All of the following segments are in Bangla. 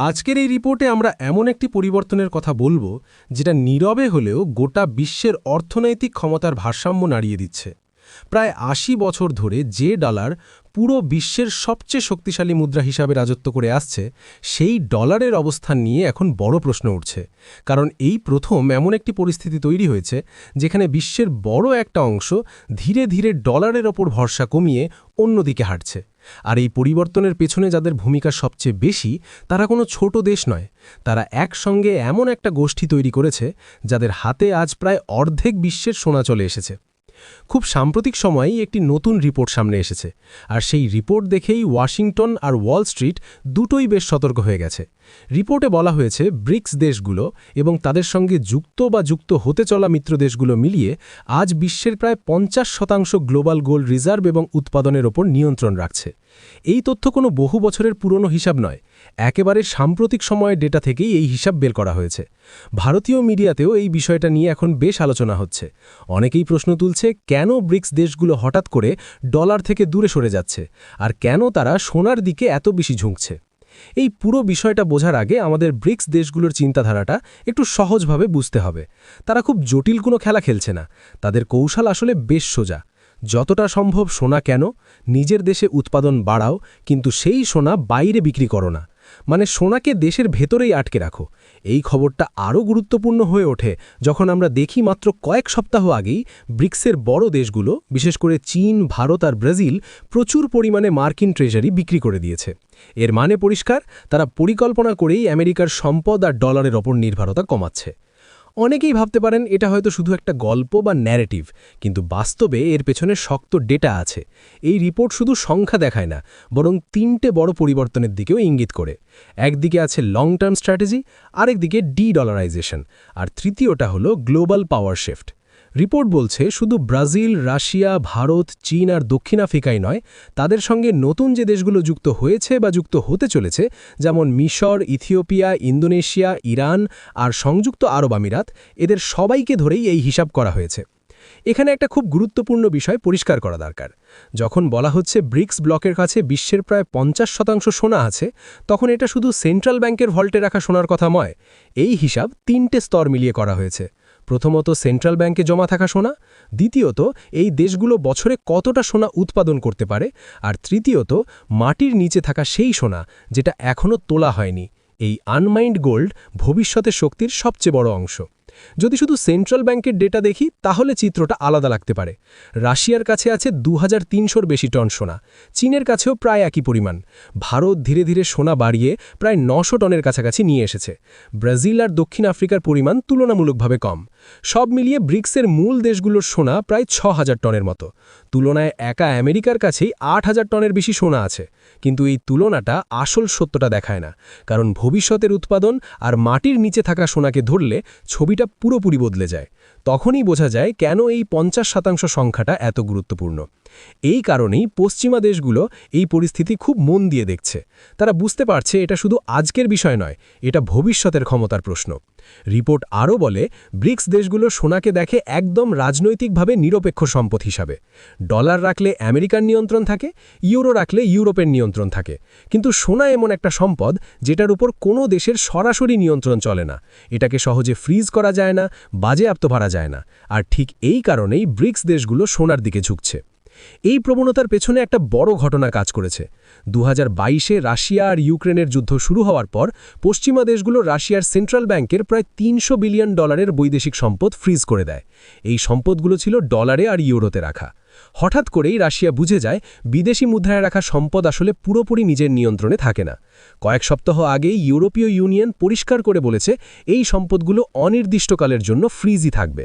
আজকের এই রিপোর্টে আমরা এমন একটি পরিবর্তনের কথা বলব, যেটা নীরবে হলেও গোটা বিশ্বের অর্থনৈতিক ক্ষমতার ভারসাম্য নাড়িয়ে দিচ্ছে। প্রায় আশি বছর ধরে যে ডলার পুরো বিশ্বের সবচেয়ে শক্তিশালী মুদ্রা হিসাবে রাজত্ব করে আসছে, সেই ডলারের অবস্থান নিয়ে এখন বড় প্রশ্ন উঠছে। কারণ এই প্রথম এমন একটি পরিস্থিতি তৈরি হয়েছে, যেখানে বিশ্বের বড় একটা অংশ ধীরে ধীরে ডলারের ওপর ভরসা কমিয়ে অন্যদিকে হাঁটছে। আর এই পরিবর্তনের পেছনে যাদের ভূমিকা সবচেয়ে বেশি, তারা কোনো ছোট দেশ নয়। তারা একসঙ্গে এমন একটা গোষ্ঠী তৈরি করেছে, যাদের হাতে আজ প্রায় অর্ধেক বিশ্বের সোনা চলে এসেছে। খুব সাম্প্রতিক সময়েই একটি নতুন রিপোর্ট সামনে এসেছে, আর সেই রিপোর্ট দেখেই ওয়াশিংটন আর ওয়াল স্ট্রিট দুটোই বেশ সতর্ক হয়ে গেছে। রিপোর্টে বলা হয়েছে, ব্রিক্স দেশগুলো এবং তাদের সঙ্গে যুক্ত বা যুক্ত হতে চলা মিত্র দেশগুলো মিলিয়ে আজ বিশ্বের প্রায় পঞ্চাশ শতাংশ গ্লোবাল গোল্ড রিজার্ভ এবং উৎপাদনের ওপর নিয়ন্ত্রণ রাখছে। এই তথ্য কোনো বহু বছরের পুরনো হিসাব নয় একেবারে সাম্প্রতিক সময়ের ডেটা থেকেই এই হিসাব বের করা হয়েছে। ভারতীয় মিডিয়াতেও এই বিষয়টা নিয়ে এখন বেশ আলোচনা হচ্ছে। অনেকেই প্রশ্ন তুলছে, কেন ব্রিক্স দেশগুলো হঠাৎ করে ডলার থেকে দূরে সরে যাচ্ছে? আর কেন তারা সোনার দিকে এত বেশি ঝুঁকছে? এই পুরো বিষয়টা বোঝার আগে আমাদের ব্রিক্স দেশগুলোর চিন্তাধারাটা একটু সহজভাবে বুঝতে হবে। তারা খুব জটিল কোনো খেলা খেলছে না। তাদের কৌশল আসলে বেশ সোজা। যতটা সম্ভব সোনা কেন? নিজের দেশে উৎপাদন বাড়াও, কিন্তু সেই সোনা বাইরে বিক্রি করো না। মানে সোনাকে দেশের ভেতরেই আটকে রাখো। এই খবরটা আরও গুরুত্বপূর্ণ হয়ে ওঠে যখন আমরা দেখি মাত্র কয়েক সপ্তাহ আগেই ব্রিক্সের বড় দেশগুলো, বিশেষ করে চীন, ভারত আর ব্রাজিল, প্রচুর পরিমাণে মার্কিন ট্রেজারি বিক্রি করে দিয়েছে। এর মানে পরিষ্কার, তারা পরিকল্পনা করেই আমেরিকার সম্পদ আর ডলারের ওপর নির্ভরতা কমাচ্ছে। অনেকেই ভাবতে পারেন এটা হয়তো শুধু একটা গল্প বা ন্যারেটিভ কিন্তু বাস্তবে এর পেছনে শক্ত ডেটা আছে। এই রিপোর্ট শুধু সংখ্যা দেখায় না, বরং তিনটে বড় পরিবর্তনের দিকেও ইঙ্গিত করে। একদিকে আছে লং টার্ম স্ট্র্যাটেজি আরেকদিকে ডি ডলারাইজেশন আর তৃতীয়টা হলো গ্লোবাল পাওয়ার শিফট রিপোর্ট বলছে, শুধু ব্রাজিল, রাশিয়া, ভারত, চীন আর দক্ষিণ আফ্রিকাই নয়, তাদের সঙ্গে নতুন যে দেশগুলো যুক্ত হয়েছে বা যুক্ত হতে চলেছে, যেমন মিশর, ইথিওপিয়া, ইন্দোনেশিয়া, ইরান আর সংযুক্ত আরব আমিরাত, এদের সবাইকে ধরেই এই হিসাব করা হয়েছে। এখানে একটা খুব গুরুত্বপূর্ণ বিষয় পরিষ্কার করা দরকার। যখন বলা হচ্ছে ব্রিক্স ব্লকের কাছে বিশ্বের প্রায় পঞ্চাশ শতাংশ সোনা আছে, তখন এটা শুধু সেন্ট্রাল ব্যাংকের ভল্টে রাখা সোনার কথা নয়, এই হিসাব তিনটে স্তর মিলিয়ে করা হয়েছে। প্রথমত সেন্ট্রাল ব্যাংকে জমা থাকা সোনা, দ্বিতীয়ত এই দেশগুলো বছরে কতটা সোনা উৎপাদন করতে পারে, আর তৃতীয়ত মাটির নিচে থাকা সেই সোনা যেটা এখনও তোলা হয়নি, এই আনমাইন্ড গোল্ড ভবিষ্যতের শক্তির সবচেয়ে বড় অংশ। যদি শুধু সেন্ট্রাল ব্যাংকের ডেটা দেখি, তাহলে চিত্রটা আলাদা লাগতে পারে। রাশিয়ার কাছে আছে দু হাজার বেশি টন সোনা। চীনের কাছেও প্রায় একই পরিমাণ। ভারত ধীরে ধীরে সোনা বাড়িয়ে প্রায় নশো টনের কাছাকাছি নিয়ে এসেছে। ব্রাজিল আর দক্ষিণ আফ্রিকার পরিমাণ তুলনামূলকভাবে কম। সব মিলিয়ে ব্রিক্সের মূল দেশগুলোর সোনা প্রায় ছ হাজার টনের মতো। তুলনায় একা আমেরিকার কাছেই আট হাজার টনের বেশি সোনা আছে। কিন্তু এই তুলনাটা আসল সত্যটা দেখায় না। কারণ ভবিষ্যতের উৎপাদন আর মাটির নিচে থাকা সোনাকে ধরলে ছবিটা পুরোপুরি বদলে যায়। তখনই বোঝা যায় কেন এই পঞ্চাশ শতাংশ সংখ্যাটা এত গুরুত্বপূর্ণ। এই কারণেই পশ্চিমা দেশগুলো এই পরিস্থিতি খুব মন দিয়ে দেখছে। তারা বুঝতে পারছে এটা শুধু আজকের বিষয় নয়, এটা ভবিষ্যতের ক্ষমতার প্রশ্ন। রিপোর্ট আরও বলে, ব্রিক্স দেশগুলো সোনাকে দেখে একদম রাজনৈতিকভাবে নিরপেক্ষ সম্পদ হিসাবে। ডলার রাখলে আমেরিকার নিয়ন্ত্রণ থাকে, ইউরো রাখলে ইউরোপের নিয়ন্ত্রণ থাকে। কিন্তু সোনা এমন একটা সম্পদ যেটার উপর কোনো দেশের সরাসরি নিয়ন্ত্রণ চলে না। এটাকে সহজে ফ্রিজ করা যায় না, বাজেয়াপ্ত ভাড়া যায় না। আর ঠিক এই কারণেই ব্রিক্স দেশগুলো সোনার দিকে ঝুঁকছে। এই প্রবণতার পেছনে একটা বড় ঘটনা কাজ করেছে। দু হাজার রাশিয়া আর ইউক্রেনের যুদ্ধ শুরু হওয়ার পর পশ্চিমা দেশগুলো রাশিয়ার সেন্ট্রাল ব্যাংকের প্রায় তিনশো বিলিয়ন ডলারের বৈদেশিক সম্পদ ফ্রিজ করে দেয়। এই সম্পদগুলো ছিল ডলারে আর ইউরোতে রাখা। হঠাৎ করেই রাশিয়া বুঝে যায়, বিদেশি মুদ্রায় রাখা সম্পদ আসলে পুরোপুরি নিজের নিয়ন্ত্রণে থাকে না। কয়েক সপ্তাহ আগেই ইউরোপীয় ইউনিয়ন পরিষ্কার করে বলেছে, এই সম্পদগুলো অনির্দিষ্টকালের জন্য ফ্রিজই থাকবে।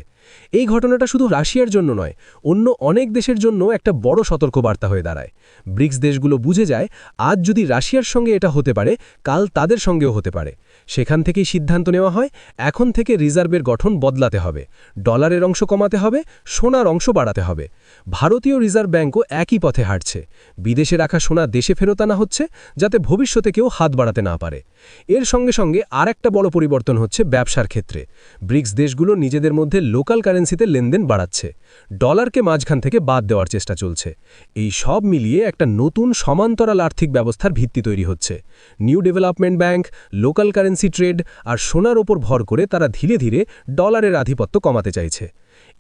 এই ঘটনাটা শুধু রাশিয়ার জন্য নয়, অন্য অনেক দেশের জন্য একটা বড় সতর্কবার্তা হয়ে দাঁড়ায়। ব্রিক্স দেশগুলো বুঝে যায়, আজ যদি রাশিয়ার সঙ্গে এটা হতে পারে, কাল তাদের সঙ্গেও হতে পারে। সেখান থেকেই সিদ্ধান্ত নেওয়া হয়, এখন থেকে রিজার্ভের গঠন বদলাতে হবে। ডলারের অংশ কমাতে হবে, সোনার অংশ বাড়াতে হবে। ভারতীয় রিজার্ভ ব্যাঙ্কও একই পথে হাঁটছে। বিদেশে রাখা সোনা দেশে ফেরত আনা হচ্ছে, যাতে ভবিষ্যতে কেউ হাত বাড়াতে না পারে। এর সঙ্গে সঙ্গে আর একটা বড় পরিবর্তন হচ্ছে ব্যবসার ক্ষেত্রে। ব্রিক্স দেশগুলো নিজেদের মধ্যে লোকাল লোকাল কারেন্সিতে লেনদেন বাড়াচ্ছে। ডলারকে মাঝখান থেকে বাদ দেওয়ার চেষ্টা চলছে। এই সব মিলিয়ে একটা নতুন সমান্তরাল আর্থিক ব্যবস্থার ভিত্তি তৈরি হচ্ছে। New development bank local currency trade আর সোনার ওপর ভর করে তারা ধীরে ধীরে ডলারের আধিপত্য কমাতে চাইছে।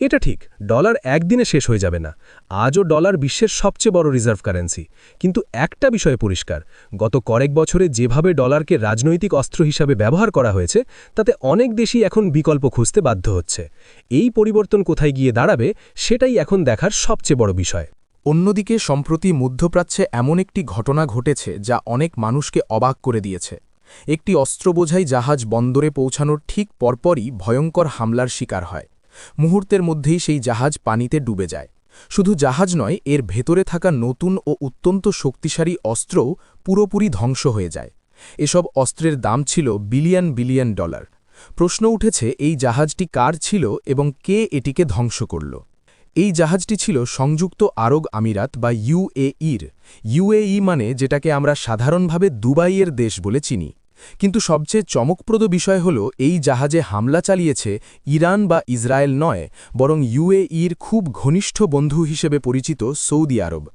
এটা ঠিক, ডলার একদিনে শেষ হয়ে যাবে না। আজও ডলার বিশ্বের সবচেয়ে বড় রিজার্ভ কারেন্সি। কিন্তু একটা বিষয়ে পরিষ্কার, গত কয়েক বছরে যেভাবে ডলারকে রাজনৈতিক অস্ত্র হিসাবে ব্যবহার করা হয়েছে, তাতে অনেক দেশই এখন বিকল্প খুঁজতে বাধ্য হচ্ছে। এই পরিবর্তন কোথায় গিয়ে দাঁড়াবে, সেটাই এখন দেখার সবচেয়ে বড় বিষয়। অন্যদিকে, সম্প্রতি মধ্যপ্রাচ্যে এমন একটি ঘটনা ঘটেছে যা অনেক মানুষকে অবাক করে দিয়েছে। একটি অস্ত্রবোঝাই জাহাজ বন্দরে পৌঁছানোর ঠিক পরপরই ভয়ঙ্কর হামলার শিকার হয়। মুহূর্তের মধ্যেই সেই জাহাজ পানিতে ডুবে যায়। শুধু জাহাজ নয়, এর ভেতরে থাকা নতুন ও অত্যন্ত শক্তিশালী অস্ত্রও পুরোপুরি ধ্বংস হয়ে যায়। এসব অস্ত্রের দাম ছিল বিলিয়ন বিলিয়ন ডলার। প্রশ্ন উঠেছে, এই জাহাজটি কার ছিল এবং কে এটিকে ধ্বংস করল? এই জাহাজটি ছিল সংযুক্ত আরব আমিরাত বা ইউএইর ইউএই মানে যেটাকে আমরা সাধারণভাবে দুবাইয়ের দেশ বলে চিনি। কিন্তু সবচেয়ে চমকপ্রদ বিষয় হল এই জাহাজে হামলা চালিয়েছে ইরান বা ইসরায়েল নয়, বরং ইউএইর খুব ঘনিষ্ঠ বন্ধু হিসেবে পরিচিত সৌদি আরব।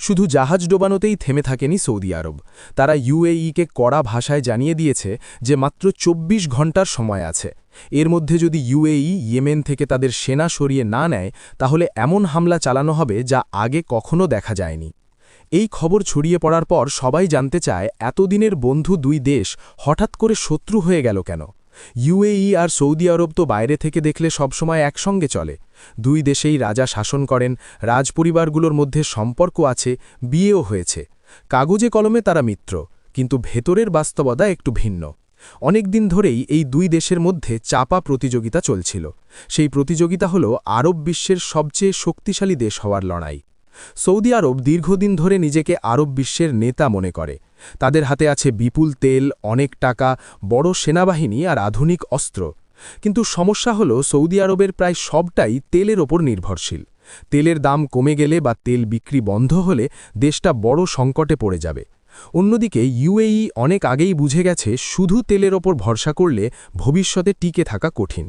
শুধু জাহাজ ডোবানোতেই থেমে থাকেনি সৌদি আরব। তারা ইউএইকে কড়া ভাষায় জানিয়ে দিয়েছে যে মাত্র ২৪ ঘণ্টার সময় আছে। এর মধ্যে যদি ইউএই ইয়েমেন থেকে তাদের সেনা সরিয়ে না নেয়, তাহলে এমন হামলা চালানো হবে যা আগে কখনো দেখা যায়নি। এই খবর ছড়িয়ে পড়ার পর সবাই জানতে চায়, এতদিনের বন্ধু দুই দেশ হঠাৎ করে শত্রু হয়ে গেল কেন? ইউএই আর সৌদি আরব তো বাইরে থেকে দেখলে সবসময় একসঙ্গে চলে। দুই দেশেই রাজা শাসন করেন, রাজপরিবারগুলোর মধ্যে সম্পর্ক আছে, বিয়েও হয়েছে। কাগজে কলমে তারা মিত্র, কিন্তু ভেতরের বাস্তবতা একটু ভিন্ন। অনেক দিন ধরেই এই দুই দেশের মধ্যে চাপা প্রতিযোগিতা চলছিল। সেই প্রতিযোগিতা হল আরব বিশ্বের সবচেয়ে শক্তিশালী দেশ হওয়ার লড়াই। সৌদি আরব দীর্ঘদিন ধরে নিজেকে আরব বিশ্বের নেতা মনে করে। তাদের হাতে আছে বিপুল তেল, অনেক টাকা, বড় সেনাবাহিনী আর আধুনিক অস্ত্র। কিন্তু সমস্যা হল সৌদি আরবের প্রায় সবটাই তেলের ওপর নির্ভরশীল। তেলের দাম কমে গেলে বা তেল বিক্রি বন্ধ হলে দেশটা বড় সংকটে পড়ে যাবে। অন্যদিকে ইউএই অনেক আগেই বুঝে গেছে শুধু তেলের ওপর ভরসা করলে ভবিষ্যতে টিকে থাকা কঠিন।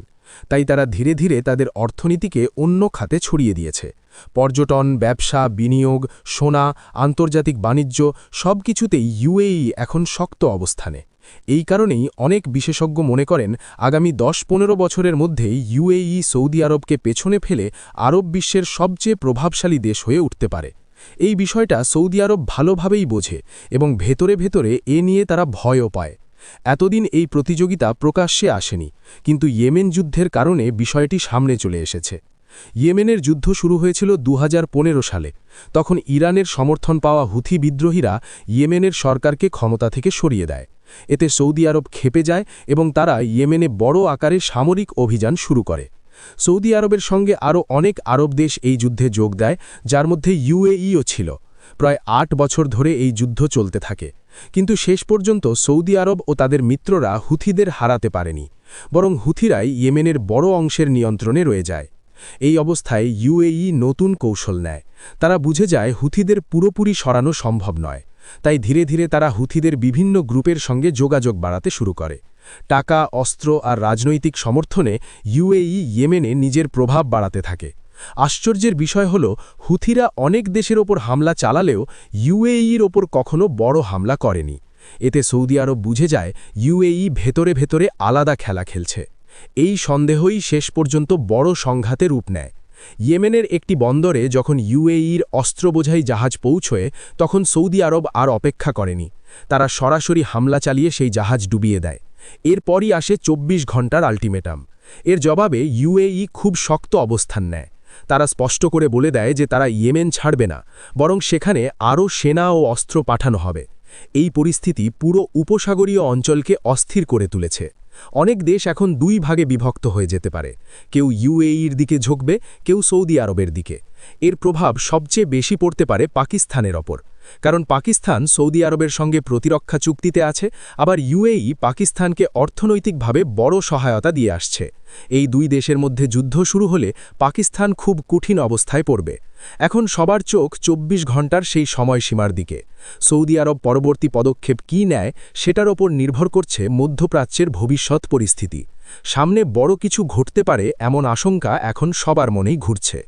তাই তারা ধীরে ধীরে তাদের অর্থনীতিকে অন্য খাতে ছড়িয়ে দিয়েছে। পর্যটন, ব্যবসা, বিনিয়োগ, সোনা, আন্তর্জাতিক বাণিজ্য সব কিছুতেই ইউএই এখন শক্ত অবস্থানে। এই কারণেই অনেক বিশেষজ্ঞ মনে করেন, আগামী দশ পনেরো বছরের মধ্যেই ইউএই সৌদি আরবকে পেছনে ফেলে আরব বিশ্বের সবচেয়ে প্রভাবশালী দেশ হয়ে উঠতে পারে। এই বিষয়টা সৌদি আরব ভালোভাবেই বোঝে এবং ভেতরে ভেতরে এ নিয়ে তারা ভয়ও পায়। এতদিন এই প্রতিযোগিতা প্রকাশ্যে আসেনি, কিন্তু ইয়েমেন যুদ্ধের কারণে বিষয়টি সামনে চলে এসেছে। ইয়েমেনের যুদ্ধ শুরু হয়েছিল দু হাজার পনেরো সালে, তখন ইরানের সমর্থন পাওয়া হুথি বিদ্রোহীরা ইয়েমেনের সরকারকে ক্ষমতা থেকে সরিয়ে দেয়। এতে সৌদি আরব খেপে যায় এবং তারা ইয়েমেনে বড় আকারে সামরিক অভিযান শুরু করে। সৌদি আরবের সঙ্গে আরও অনেক আরব দেশ এই যুদ্ধে যোগ দেয়, যার মধ্যে ইউএইও ছিল। প্রায় আট বছর ধরে এই যুদ্ধ চলতে থাকে। কিন্তু শেষ পর্যন্ত সৌদি আরব ও তাদের মিত্ররা হুথিদের হারাতে পারেনি, বরং হুথিরাই ইয়েমেনের বড় অংশের নিয়ন্ত্রণে রয়ে যায়। এই অবস্থায় ইউএই নতুন কৌশল নেয়। তারা বুঝে যায় হুথিদের পুরোপুরি সরানো সম্ভব নয়। তাই ধীরে ধীরে তারা হুথিদের বিভিন্ন গ্রুপের সঙ্গে যোগাযোগ বাড়াতে শুরু করে। টাকা, অস্ত্র আর রাজনৈতিক সমর্থনে ইউএই ইয়েমেনে নিজের প্রভাব বাড়াতে থাকে। আশ্চর্যের বিষয় হল, হুথিরা অনেক দেশের ওপর হামলা চালালেও ইউএইর ওপর কখনো বড় হামলা করেনি। এতে সৌদি আরব বুঝে যায় ইউএই ভেতরে ভেতরে আলাদা খেলা খেলছে। এই সন্দেহই শেষ পর্যন্ত বড় সংঘাতে রূপ নেয়। ইয়েমেনের একটি বন্দরে যখন ইউএইর অস্ত্রবোঝাই জাহাজ পৌঁছয়, তখন সৌদি আরব আর অপেক্ষা করেনি। তারা সরাসরি হামলা চালিয়ে সেই জাহাজ ডুবিয়ে দেয়। এরপরই আসে ২৪ ঘণ্টার আল্টিমেটাম। এর জবাবে ইউএই খুব শক্ত অবস্থান নেয়। তারা স্পষ্ট করে বলে দেয় যে তারা ইয়েমেন ছাড়বে না, বরং সেখানে আরও সেনা ও অস্ত্র পাঠানো হবে। এই পরিস্থিতি পুরো উপসাগরীয় অঞ্চলকে অস্থির করে তুলেছে। অনেক দেশ এখন দুই ভাগে বিভক্ত হয়ে যেতে পারে। কেউ ইউএইর দিকে ঝুঁকবে, কেউ সৌদি আরবের দিকে। এর প্রভাব সবচেয়ে বেশি পড়তে পারে পাকিস্তানের ওপর। কারণ পাকিস্তান সৌদি আরবের সঙ্গে প্রতিরক্ষা চুক্তিতে আছে, আবার ইউএই পাকিস্তানকে অর্থনৈতিকভাবে বড় সহায়তা দিয়ে আসছে। এই দুই দেশের মধ্যে যুদ্ধ শুরু হলে পাকিস্তান খুব কঠিন অবস্থায় পড়বে। এখন সবার চোখ ২৪ ঘণ্টার সেই সময়সীমার দিকে। সৌদি আরব পরবর্তী পদক্ষেপ কী নেয়, সেটার ওপর নির্ভর করছে মধ্যপ্রাচ্যের ভবিষ্যৎ পরিস্থিতি। সামনে বড় কিছু ঘটতে পারে এমন আশঙ্কা এখন সবার মনেই ঘুরছে।